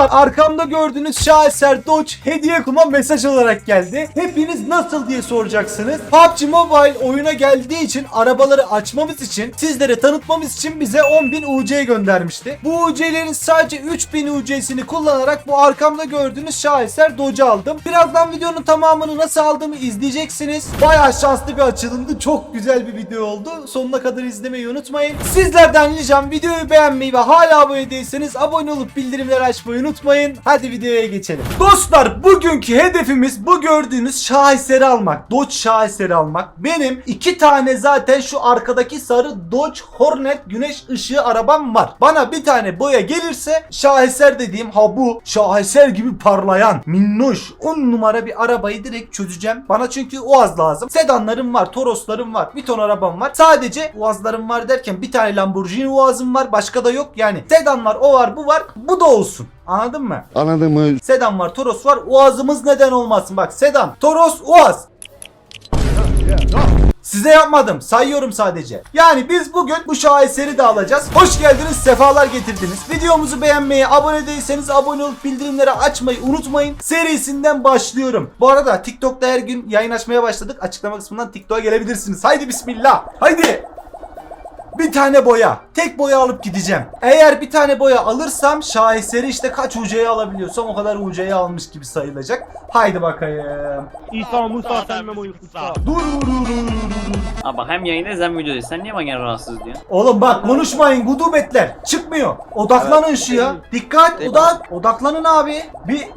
Dostlar arkamda gördüğünüz şaheser Dodge hediye kuma mesaj olarak geldi. Hepiniz nasıl diye soracaksınız. PUBG Mobile oyuna geldiği için arabaları açmamız için sizlere tanıtmamız için bize 10.000 UC göndermişti. Bu UC'lerin sadece 3000 UC'sini kullanarak bu arkamda gördüğünüz şaheser Dodge'u aldım. Birazdan videonun tamamını nasıl aldığımı izleyeceksiniz. Bayağı şanslı bir açılımdı. Çok güzel bir video oldu. Sonuna kadar izlemeyi unutmayın. Sizlerden ricam videoyu beğenmeyi ve hala abone değilseniz abone olup bildirimleri açmayı unutmayın. Hadi videoya geçelim. Dostlar bugünkü hedefimiz bu gördüğünüz şaheseri almak. Dodge şaheseri almak. Benim iki tane zaten şu arkadaki sarı Dodge Hornet güneş ışığı arabam var. Bana bir tane boya gelirse şaheser dediğim ha bu şaheser gibi parlayan minnoş 10 numara bir arabayı direkt çözeceğim. Bana çünkü Uaz lazım. Sedanlarım var, Toroslarım var, bir ton arabam var. Sadece Uazlarım var derken bir tane Lamborghini Uaz'ım var, başka da yok. Yani sedan var, o var, bu var. Bu da olsun. Anladın mı? Anladın mı? Sedan var, Toros var. Uaz'ımız neden olmasın? Bak sedan, Toros, Uaz. Size yapmadım. Sayıyorum sadece. Yani biz bugün bu şaheseri de alacağız. Hoş geldiniz, sefalar getirdiniz. Videomuzu beğenmeyi, abone değilseniz abone olup bildirimleri açmayı unutmayın. Serisinden başlıyorum. Bu arada TikTok'ta her gün yayın açmaya başladık. Açıklama kısmından TikTok'a gelebilirsiniz. Haydi bismillah. Haydi. Bir tane boya. Tek boya alıp gideceğim. Eğer bir tane boya alırsam şaheseri işte kaç UC'ye alabiliyorsam o kadar UC'ye almış gibi sayılacak. Haydi bakayım. İsa Musa sen Memo Yusuf'a. Dur dur dur dur dur. Abi bak hem yayındayız hem videodayız. Sen niye bana rahatsız diyorsun? Oğlum bak konuşmayın gudubetler. Çıkmıyor. Odaklanın Evet. şu ya. Dikkat odak. Odaklanın abi. Bir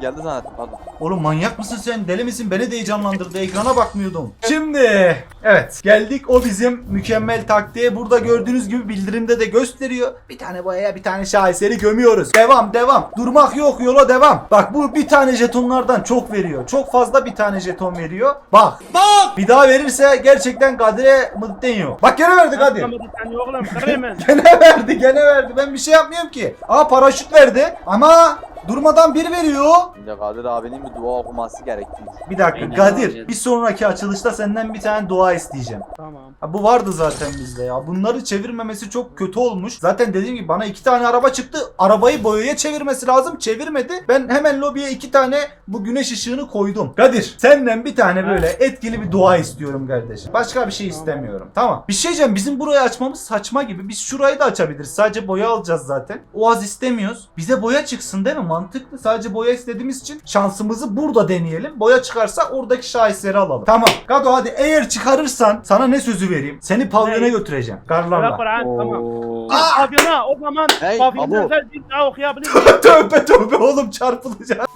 Geldi zannettim pardon. Oğlum manyak mısın sen? Deli misin? Beni de heyecanlandırdı. Ekrana bakmıyordum. Şimdi evet geldik o bizim mükemmel taktiğe. Burada gördüğünüz gibi bildirimde de gösteriyor. Bir tane boyaya bir tane şaheseri gömüyoruz. Devam devam. Durmak yok yola devam. Bak bu bir tane jetonlardan çok veriyor. Çok fazla bir tane jeton veriyor. Bak. Bak. Bir daha verirse gerçekten Kadir'e mıddeniyor. Bak gene verdi Kadir. Gene verdi gene verdi. Ben bir şey yapmıyorum ki. Aa paraşüt verdi. Ama durmadan bir veriyor. Şimdi Kadir abinin bir dua okuması gerektiği. Bir dakika Aynen Kadir bir sonraki açılışta senden bir tane dua isteyeceğim. Tamam. Ha, bu vardı zaten bizde ya. Bunları çevirmemesi çok kötü olmuş. Zaten dediğim gibi bana iki tane araba çıktı. Arabayı boyaya çevirmesi lazım. Çevirmedi. Ben hemen lobiye iki tane bu güneş ışığını koydum. Kadir senden bir tane böyle etkili bir dua istiyorum kardeşim. Başka bir şey istemiyorum. Tamam. Bir şey diyeceğim. Bizim burayı açmamız saçma gibi. Biz şurayı da açabiliriz. Sadece boya alacağız zaten. O az istemiyoruz. Bize boya çıksın değil mi? Mantıklı. Sadece boya istediğimiz için şansımızı burada deneyelim. Boya çıkarsa oradaki şaheseri alalım. Tamam. Kado hadi eğer çıkarırsan sana ne sözü vereyim? Seni pavyona götüreceğim. Garlarla. Tamam. Oo. Pavyona o zaman Hey, pavyona özel bir daha okuyabilir miyim? tövbe tövbe oğlum çarpılacağım.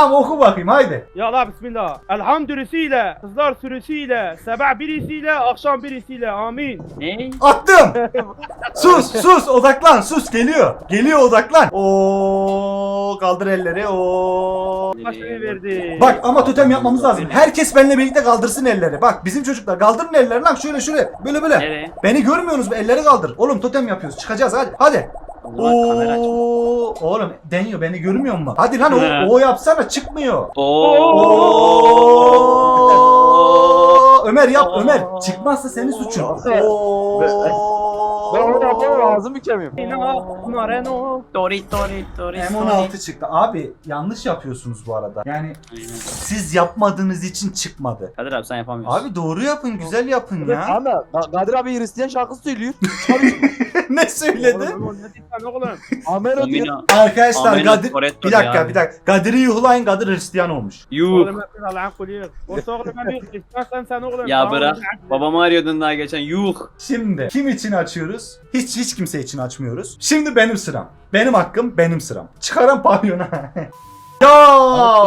Tamam oku bakayım haydi. Ya Allah bismillah. Elhamdülisiyle, kızlar sürüsüyle, sabah birisiyle, akşam birisiyle. Amin. Ne? Attım. sus sus odaklan sus geliyor. Geliyor odaklan. Oo kaldır elleri. Oo. Başını verdi. Bak ama totem yapmamız lazım. Herkes benimle birlikte kaldırsın elleri. Bak bizim çocuklar kaldırın ellerini lan şöyle şöyle. Böyle böyle. Nereye? Beni görmüyorsunuz mu? Elleri kaldır. Oğlum totem yapıyoruz. Çıkacağız hadi. Hadi. O zaman kamera aç. Oo. Oğlum deniyor beni görmüyor mu? Hadi lan o, He. o yapsana çıkmıyor. Oo. Oo. Ömer yap Oo. Ömer. Çıkmazsa senin suçun. Oo. Ben onu yapamam ağzım bükemiyorum. İna, Mareno. Tori tori tori. M16 çıktı. Abi yanlış yapıyorsunuz bu arada. Yani Aynen. siz yapmadığınız için çıkmadı. Kadir abi sen yapamıyorsun. Abi doğru yapın, güzel yapın ya. Ama Ka- Kadir abi Hristiyan şarkısı söylüyor. ne söyledi? Ameno diyor. Omina. Arkadaşlar Amen, Kadir Toretto bir dakika ya. bir dakika. Kadir'i yuhlayın Kadir Hristiyan olmuş. Yuh. Ya bırak. Babamı arıyordun daha geçen. Yuh. Şimdi kim için açıyoruz? Hiç hiç kimse için açmıyoruz. Şimdi benim sıram. Benim hakkım benim sıram. Çıkaran pavyona. ya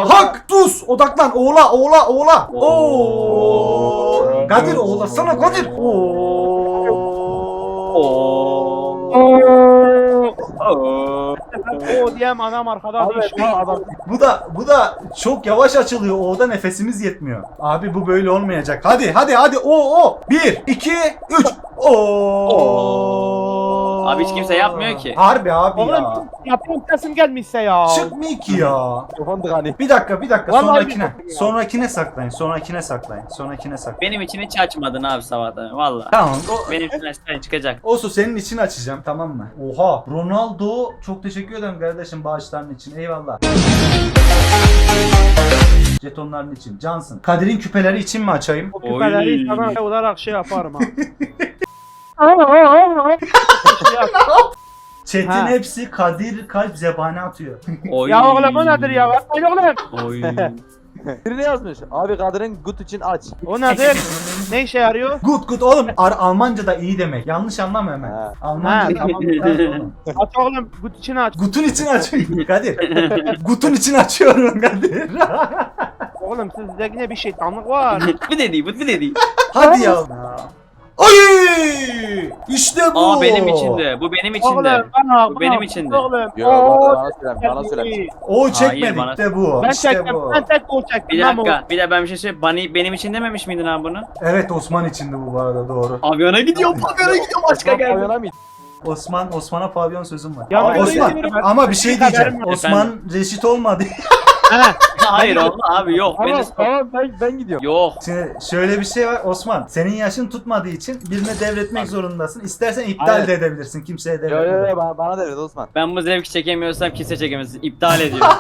hak sus odaklan oğla oğla oğla. Oo. Kadir oğlasana Kadir. Oo. Oo. O diyem anam arkada Abi adam. Bu da bu da çok yavaş açılıyor. O'da nefesimiz yetmiyor. Abi bu böyle olmayacak. Hadi hadi hadi. O o. 1 2 3. Oo. Abi hiç kimse yapmıyor ki. Harbi abi ya. Oğlum yapıyorum sesim gelmişse ya. Çıkmıyor ki ya. Mikrofon tıkanı. Bir dakika bir dakika Vallahi sonrakine. yapıyorum ya. Sonrakine saklayın. Sonrakine saklayın. Sonrakine saklayın. Benim için hiç açmadın abi sabahtan. Valla. Tamam. O, Benim için açsan çıkacak. Olsun senin için açacağım tamam mı? Oha Ronaldo çok teşekkür ederim kardeşim bağışların için eyvallah. Jetonların için cansın. Kadir'in küpeleri için mi açayım? O küpeleri sana olarak şey yaparım ha. Şey. Chat'in Ha. hepsi Kadir kalp zebani atıyor. Oy. ya oğlum o nedir ya? Ay oğlum. Oy. Biri ne yazmış? Abi Kadir'in gut için aç. O nedir? ne işe yarıyor? Good good oğlum Ar Almanca da iyi demek. Yanlış anlama hemen. Ha. Almanca tamam. oğlum. Aç oğlum gut için aç. Gutun için açıyorum Kadir. Gutun için açıyorum Kadir. Oğlum sizde yine bir şeytanlık var. bu dedi, bu dedi. Hadi ya. Ay! İşte bu. Aa benim içinde. Bu benim oğlum içinde. bana, Bu benim içinde. Oğlum. Yo bana söylemiş. O çekmedik bana- de bu. Ben işte çektim, bu. ben tek gol çektim. Bir lan bu. dakika. Bir de ben bir şey söyleyeyim. Bani, benim için dememiş miydin abi bunu? Evet Osman içindi bu bu arada doğru. Pavyona gidiyorum, pavyona gidiyorum. Başka Osman geldi. pavyona mı? Osman Osman'a pavyon sözüm var. Ya Ama ben Osman ben- ama bir şey diyeceğim. Osman reşit olmadı. Hayır olma abi yok. Tamam Beni... tamam ben, ben gidiyorum. Yok. Şimdi şöyle bir şey var Osman. Senin yaşın tutmadığı için birine devretmek zorundasın. İstersen iptal Aynen. de edebilirsin. Kimseye Yo yo devretme. yo bana, bana devret Osman. Ben bu zevki çekemiyorsam kimse çekemez. İptal ediyorum.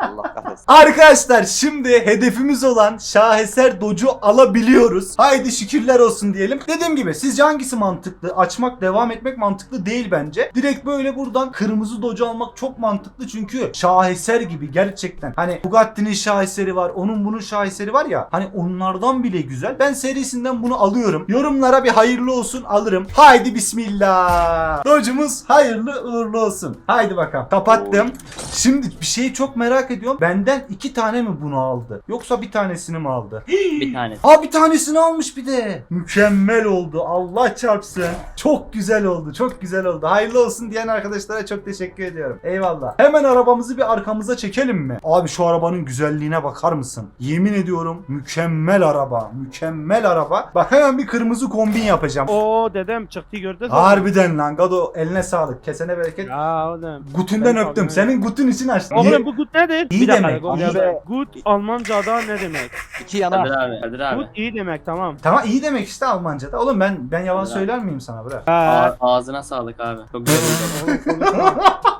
Allah kahretsin. Arkadaşlar şimdi hedefimiz olan şaheser docu alabiliyoruz. Haydi şükürler olsun diyelim. Dediğim gibi sizce hangisi mantıklı? Açmak, devam etmek mantıklı değil bence. Direkt böyle buradan kırmızı docu almak çok mantıklı çünkü şaheser gibi gerçekten. Hani Bugatti'nin şaheseri var, onun bunun şaheseri var ya. Hani onlardan bile güzel. Ben serisinden bunu alıyorum. Yorumlara bir hayırlı olsun alırım. Haydi bismillah. Documuz hayırlı uğurlu olsun. Haydi bakalım. Kapattım. Şimdi bir şeyi çok merak ediyorum. Benden iki tane mi bunu aldı? Yoksa bir tanesini mi aldı? bir tane. Aa bir tanesini almış bir de. Mükemmel oldu. Allah çarpsın. Çok güzel oldu. Çok güzel oldu. Hayırlı olsun diyen arkadaşlara çok teşekkür ediyorum. Eyvallah. Hemen arabamızı bir arkamıza çekelim mi? Abi şu arabanın güzelliğine bakar mısın? Yemin ediyorum mükemmel araba. Mükemmel araba. Bak hemen bir kırmızı kombin yapacağım. Oo dedem çıktı gördün mü? Harbiden lan Gado eline sağlık. Kesene bereket. Ya oğlum. Gutünden Ben öptüm. Senin gutun için açtım. Oğlum bu gut nedir? İyi Bir dakika, demek, Gol iyi. ya. Gut Almanca'da ne demek? İki yana. Kadir abi, Kadir abi. Gut iyi demek tamam. Tamam iyi demek işte Almanca'da. Oğlum ben ben yalan Güzel. söyler miyim sana bırak. Ha. Ağzına sağlık abi. Çok güzel oldu.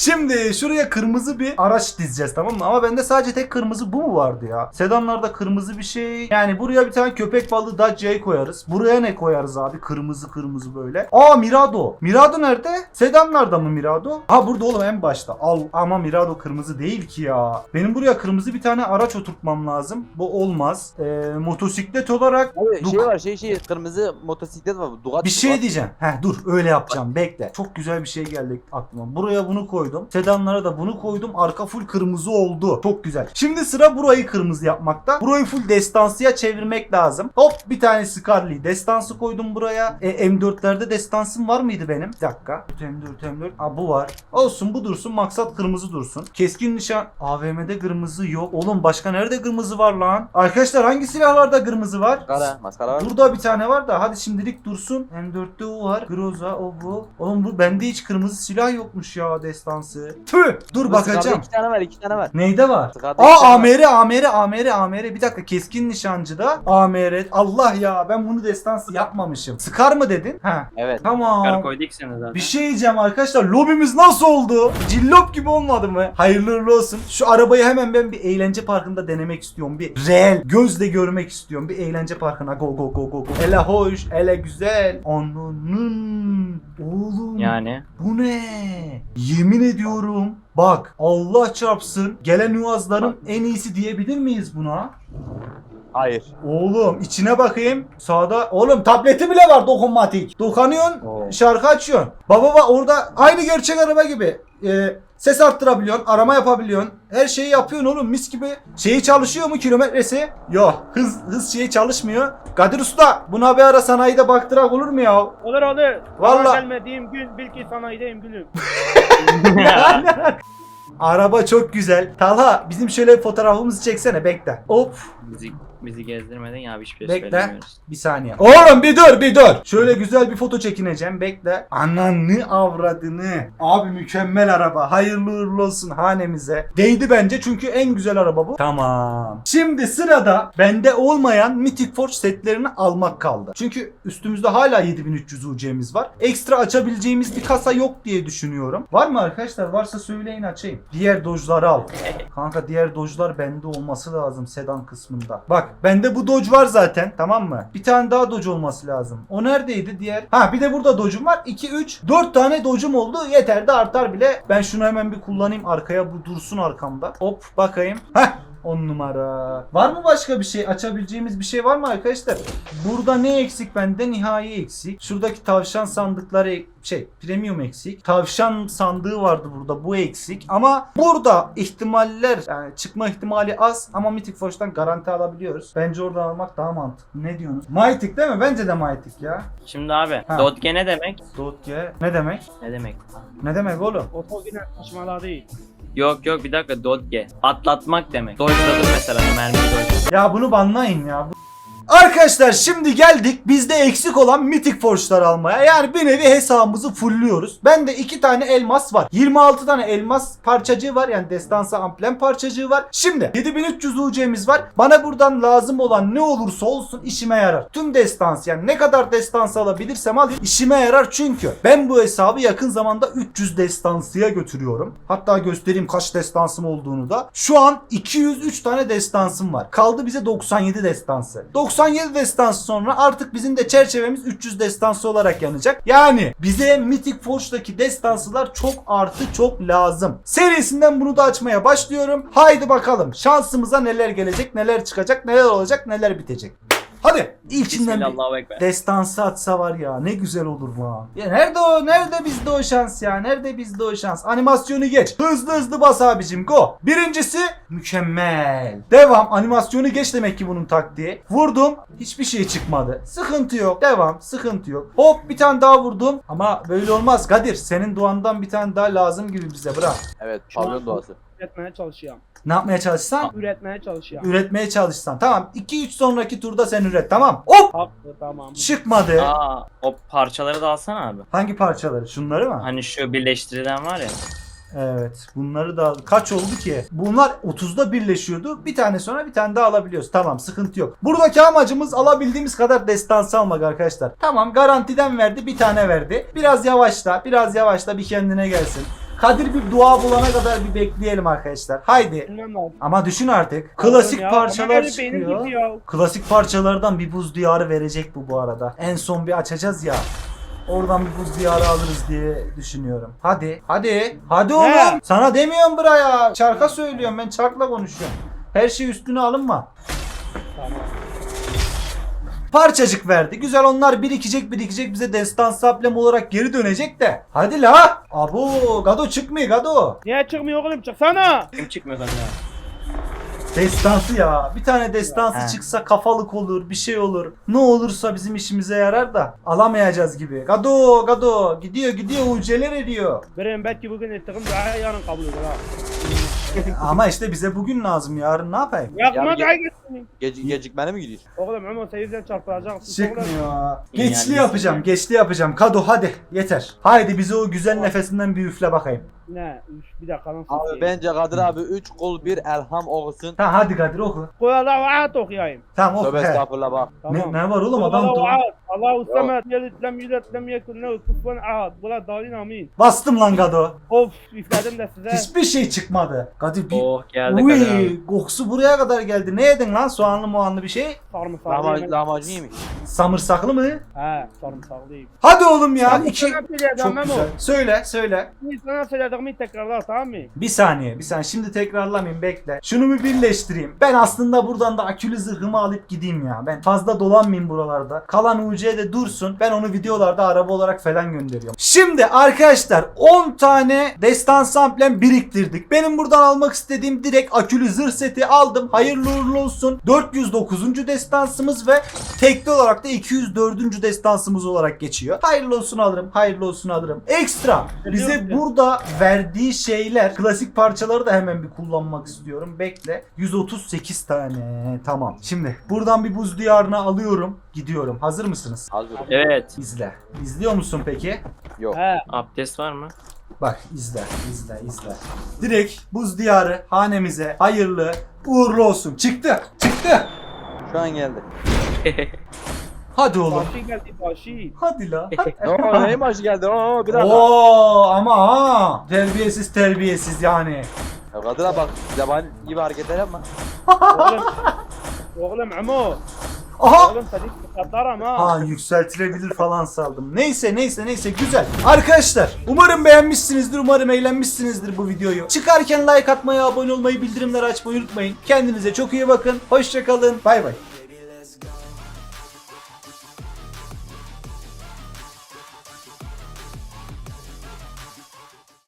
Şimdi şuraya kırmızı bir araç dizeceğiz tamam mı? Ama bende sadece tek kırmızı bu mu vardı ya? Sedanlarda kırmızı bir şey. Yani buraya bir tane köpek balığı Dacia'yı koyarız. Buraya ne koyarız abi? Kırmızı kırmızı böyle. Aa Mirado. Mirado nerede? Sedanlarda mı Mirado? Ha burada oğlum en başta. Al ama Mirado kırmızı değil ki ya. Benim buraya kırmızı bir tane araç oturtmam lazım. Bu olmaz. Ee, motosiklet olarak Abi şey var şey şey kırmızı motosiklet var. Ducati bir şey var. diyeceğim. Heh dur öyle yapacağım. Bekle. Çok güzel bir şey geldi aklıma. Buraya bunu koydum. Sedanlara da bunu koydum. Arka full kırmızı oldu. Çok güzel. Şimdi sıra burayı kırmızı yapmakta. Burayı full destansıya çevirmek lazım. Hop bir tane Scarly destansı koydum buraya. E, M4'lerde destansım var mıydı benim? Bir dakika. M4 M4. Aa bu var. Olsun bu dursun. Maksat kırmızı dursun. Keskin nişan. AVM'de kırmızı yok. Oğlum başka nerede kırmızı var lan? Arkadaşlar hangi silahlarda kırmızı var? Maskara, maskara var. Burada bir tane var da hadi şimdilik dursun. M4'te o var. Groza o bu. Oğlum bu bende hiç kırmızı silah yokmuş ya destansı. Tüh! Dur Bu bakacağım. Scar'da iki tane var iki tane var. Neyde var? İki Aa. AMR AMR AMR AMR bir dakika keskin nişancıda AMR Allah ya ben bunu destansı yapmamışım. Sıkar mı dedin? Ha. Evet. Kar Tamam. koyduk seni zaten. Bir şey diyeceğim arkadaşlar lobimiz nasıl oldu? Cillop gibi olmadı mı? Hayırlı uğurlu olsun. Şu arabayı hemen ben bir eğlence parkında denemek istiyorum. Bir reel gözle görmek istiyorum. Bir eğlence parkına go go go go go. Ele hoş, ele güzel. Ananın oğlum. Yani. Bu ne? Yemin ediyorum. Bak Allah çarpsın. Gelen yuazların en iyisi diyebilir miyiz buna? Hayır. Oğlum içine bakayım. Sağda oğlum tableti bile var dokunmatik. Dokunuyorsun Oo. şarkı açıyorsun. Baba bak orada aynı gerçek araba gibi. Ee, ses arttırabiliyorsun, arama yapabiliyorsun. Her şeyi yapıyorsun oğlum mis gibi. Şeyi çalışıyor mu kilometresi? Yok. Hız hız şeyi çalışmıyor. Kadir Usta buna bir ara sanayide baktırak olur mu ya? Olur olur. Sana gelmediğim gün bil ki sanayideyim gülüm. Araba çok güzel. Talha bizim şöyle bir fotoğrafımızı çeksene bekle. Hop Bizi, bizi gezdirmedin ya hiçbir şey Bekle. söylemiyoruz. Bir saniye. Oğlum bir dur bir dur. Şöyle güzel bir foto çekineceğim. Bekle. Ananı avradını. Abi mükemmel araba. Hayırlı uğurlu olsun hanemize. Değdi bence çünkü en güzel araba bu. Tamam. Şimdi sırada bende olmayan Mythic Forge setlerini almak kaldı. Çünkü üstümüzde hala 7300 UC'miz var. Ekstra açabileceğimiz bir kasa yok diye düşünüyorum. Var mı arkadaşlar? Varsa söyleyin açayım. Diğer dojları al. Kanka diğer dojlar bende olması lazım sedan kısmında. Bak bende bu doj var zaten tamam mı? Bir tane daha doj olması lazım. O neredeydi diğer? Ha bir de burada dojum var. 2 3 4 tane dojum oldu. Yeter de artar bile. Ben şunu hemen bir kullanayım arkaya bu dursun arkamda. Hop bakayım. Heh 10 numara. Var mı başka bir şey? Açabileceğimiz bir şey var mı arkadaşlar? Burada ne eksik bende? Nihai eksik. Şuradaki tavşan sandıkları şey premium eksik. Tavşan sandığı vardı burada. Bu eksik. Ama burada ihtimaller yani çıkma ihtimali az ama Mythic Forge'dan garanti alabiliyoruz. Bence oradan almak daha mantıklı. Ne diyorsunuz? Mythic değil mi? Bence de Mythic ya. Şimdi abi Ha. Dodge ne demek? Dotge. Ne demek? Ne demek? Ne demek oğlum? Oto saçmalığa değil. Yok yok bir dakika Dodge. Atlatmak demek. Dodge'ladım mesela mermi dodge. Ya bunu banlayın ya. Bu- Arkadaşlar şimdi geldik bizde eksik olan Mythic Forge'lar almaya. Yani bir nevi hesabımızı fullüyoruz. Bende iki tane elmas var. 26 tane elmas parçacığı var. Yani destansı amblem parçacığı var. Şimdi 7300 UC'miz var. Bana buradan lazım olan ne olursa olsun işime yarar. Tüm destans yani ne kadar destans alabilirsem alayım işime yarar çünkü ben bu hesabı yakın zamanda 300 destansıya götürüyorum. Hatta göstereyim kaç destansım olduğunu da. Şu an 203 tane destansım var. Kaldı bize 97 destansı. 97 destansı sonra artık bizim de çerçevemiz 300 destansı olarak yanacak. Yani bize Mythic Forge'daki destansılar çok artı çok lazım. Serisinden bunu da açmaya başlıyorum. Haydi bakalım şansımıza neler gelecek, neler çıkacak, neler olacak, neler bitecek. Hadi ilkinden bir destansı atsa var ya ne güzel olur bu. Ya nerede o? Nerede bizde o şans ya? Nerede bizde o şans? Animasyonu geç. Hızlı hızlı bas abicim go. Birincisi mükemmel. Devam. Animasyonu geç demek ki bunun taktiği. Vurdum. Hiçbir şey çıkmadı. Sıkıntı yok. Devam. Sıkıntı yok. Hop bir tane daha vurdum. Ama böyle olmaz. Kadir senin duandan bir tane daha lazım gibi bize bırak. Evet pavyon doğası. Üretmeye çalışıyorum. Ne yapmaya çalışsan? Üretmeye çalışıyorum. Üretmeye çalışsan. Tamam. 2-3 sonraki turda sen üret. Tamam. Hop. Haklı tamam. Çıkmadı. Aa o parçaları da alsana abi. Hangi parçaları? Şunları mı? Hani şu birleştirilen var ya. Evet. Bunları da kaç oldu ki? Bunlar 30'da birleşiyordu. Bir tane sonra bir tane daha alabiliyoruz. Tamam sıkıntı yok. Buradaki amacımız alabildiğimiz kadar destansı almak arkadaşlar. Tamam garantiden verdi bir tane verdi. Biraz yavaşla biraz yavaşla bir kendine gelsin. Kadir bir dua bulana kadar bir bekleyelim arkadaşlar. Haydi. Bilmem. Ama düşün artık. Klasik Ya, parçalar benim çıkıyor. Klasik parçalardan bir buz diyarı verecek bu bu arada. En son bir açacağız ya. Oradan bir buz diyarı alırız diye düşünüyorum. Hadi. Hadi. Hadi oğlum. Sana demiyorum buraya. Çarka söylüyorum. Ben çarkla konuşuyorum. Her şey üstüne alınma. Parçacık verdi. Güzel onlar birikecek birikecek bize destan saplem olarak geri dönecek de. Hadi la. Abo. Gado çıkmıyor Gado. Niye çıkmıyor oğlum çıksana. Kim çıkmıyor kadın abi? Destansı ya. Bir tane destansı He. çıksa kafalık olur, bir şey olur. Ne olursa bizim işimize yarar da alamayacağız gibi. Gado, Gado gidiyor gidiyor uceler ediyor. Benim belki bugün ettiğim dua yarın kabul olur ha. Ama işte bize bugün lazım. Yarın ne yapayım? Yakma Ya, daha gitsin. Gece, gecikmene mi gidiyorsun? Oğlum ama seyirciden çarpılacaksın. Çıkmıyor. Geçli yapacağım, geçli yapacağım. Kado hadi yeter. Haydi bize o güzel nefesinden bir üfle bakayım. Ne? Bir dakika lan. Abi bence Kadir abi 3 kol bir elham okusun. Tamam hadi Kadir oku. Kul Allahu ahad okuyayım. Tamam oku. Tövbe he. estağfurullah bak. Ne, ne var oğlum Kul adam ahad. Allahu samet. Yelit lem yulet lem yekun lehu kufuven ahad. Bula dalin amin. Bastım lan Gado. Of üfledim de size. Hiçbir şey çıkmadı. Kadir bir... Oh geldi kadın abi. Uy, kokusu buraya kadar geldi. Ne yedin lan? Soğanlı muanlı bir şey? Sarımsaklı Lahmacun, yemek. lahmacun iyiymiş. Samırsaklı mı? He sarımsaklıyım. Hadi oğlum ya. İki... sana Çok Memo. güzel. Söyle söyle. Sana söylediğimi tekrarlar tamam mı? Bir saniye bir saniye. Şimdi tekrarlamayayım bekle. Şunu bir birleştireyim. Ben aslında buradan da akülü zırhımı alıp gideyim ya. Ben fazla dolanmayayım buralarda. Kalan UC de dursun. Ben onu videolarda araba olarak falan gönderiyorum. Şimdi arkadaşlar 10 tane destan samplem biriktirdik. Benim buradan almak istediğim direkt akülü zırh seti aldım. Hayırlı uğurlu olsun. 409. destansımız ve tekli olarak da 204. destansımız olarak geçiyor. Hayırlı olsun alırım. Hayırlı olsun alırım. Ekstra bize burada ver verdiği şeyler klasik parçaları da hemen bir kullanmak istiyorum. Bekle. 138 tane. Tamam. Şimdi buradan bir buz diyarına alıyorum. Gidiyorum. Hazır mısınız? Hazır. Evet. İzle. İzliyor musun peki? Yok. He. Abdest var mı? Bak izle, izle, izle. Direkt buz diyarı hanemize hayırlı uğurlu olsun. Çıktı, çıktı. Şu an geldi. Hadi oğlum. Başı geldi başı. Hadi la. hadi. Oo neyim acı geldi. Oo bir dakika. Oo ama ha. Terbiyesiz terbiyesiz yani. Ya Kadir'e bak yaban gibi hareketler yapma. Oğlum. Oğlum Amo. Aha. Oğlum seni katlarım ha. Ha yükseltilebilir falan saldım. Neyse neyse neyse güzel. Arkadaşlar umarım beğenmişsinizdir. Umarım eğlenmişsinizdir bu videoyu. Çıkarken like atmayı, abone olmayı, bildirimleri açmayı unutmayın. Kendinize çok iyi bakın. Hoşçakalın. Bay bay.